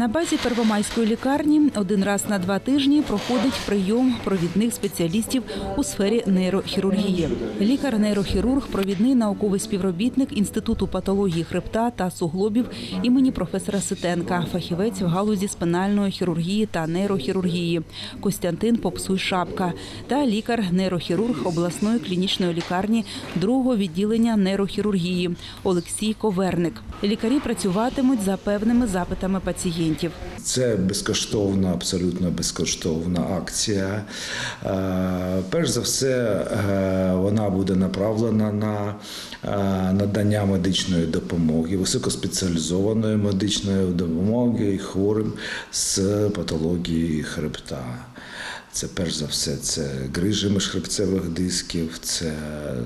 На базі Первомайської лікарні один раз на два тижні проходить прийом провідних спеціалістів у сфері нейрохірургії. Лікар-нейрохірург, провідний науковий співробітник Інституту патології хребта та суглобів імені професора Ситенка, фахівець в галузі спинальної хірургії та нейрохірургії Костянтин Попсуй-Шапка та лікар-нейрохірург обласної клінічної лікарні другого відділення нейрохірургії Олексій Коверник. Лікарі працюватимуть за певними запитами пацієнтів. Це безкоштовна, абсолютно безкоштовна акція. Е, Перш за все, е, вона буде направлена на е, надання медичної допомоги, високоспеціалізованої медичної допомоги хворим з патології хребта. Це перш за все це грижі міжхребцевих дисків, це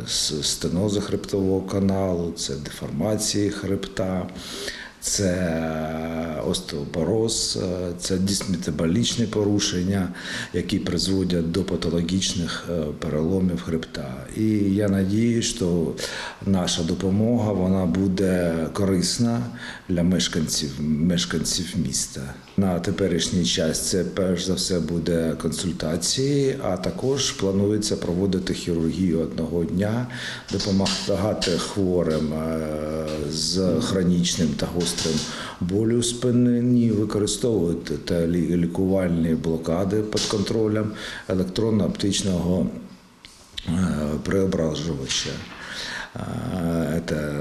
с- стенози хребтового каналу, це деформації хребта, це остеопороз, е, це дисметаболічні порушення, які призводять до патологічних е, переломів хребта. І я надію, що наша допомога вона буде корисна для мешканців, мешканців міста. На теперішній час це перш за все буде консультації, а також планується проводити хірургію одного дня, допомагати хворим е, з хронічним та гострим болю в спині, використовувати та лікувальні блокади під контролем електронно-оптичного е, преображувача. Е, Це,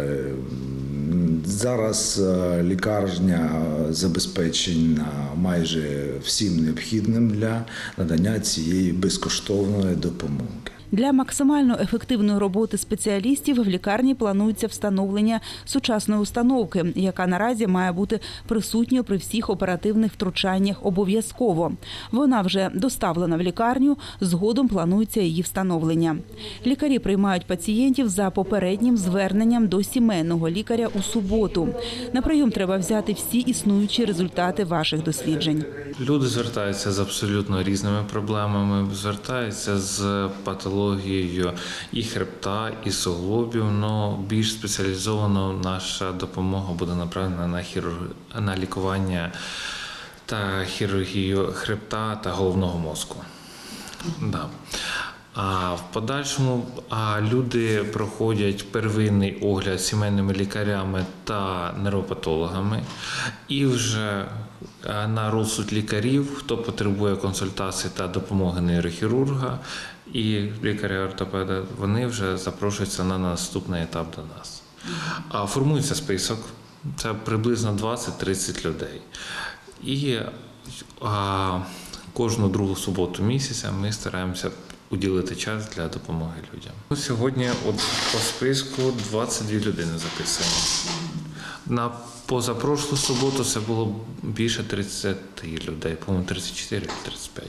зараз е, лікарня забезпечена майже всім необхідним для надання цієї безкоштовної допомоги. Для максимально ефективної роботи спеціалістів в лікарні планується встановлення сучасної установки, яка наразі має бути присутньою при всіх оперативних втручаннях обов'язково. Вона вже доставлена в лікарню. Згодом планується її встановлення. Лікарі приймають пацієнтів за попереднім зверненням до сімейного лікаря у суботу. На прийом треба взяти всі існуючі результати ваших досліджень. Люди звертаються з абсолютно різними проблемами, звертаються з патологією і хребта, і суглобів. але більш спеціалізовано наша допомога буде направлена на хірург... на лікування та хірургію хребта та головного мозку. Да. А в подальшому а, люди проходять первинний огляд сімейними лікарями та нейропатологами, і вже на розсуд лікарів, хто потребує консультації та допомоги нейрохірурга і лікаря-ортопеда, вони вже запрошуються на наступний етап до нас. А формується список, це приблизно 20-30 людей. І а, кожну другу суботу місяця ми стараємося уділити час для допомоги людям. Ну, Сьогодні от по списку 22 людини записані. На позапрошлу суботу це було більше 30 людей, по-моєму, 34 35.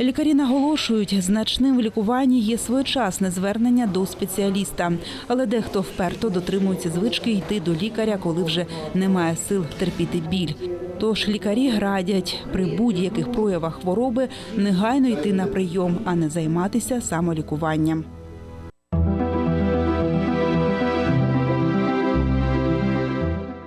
Лікарі наголошують, значним в лікуванні є своєчасне звернення до спеціаліста, але дехто вперто дотримується звички йти до лікаря, коли вже немає сил терпіти біль. Тож лікарі радять при будь-яких проявах хвороби негайно йти на прийом, а не займатися самолікуванням.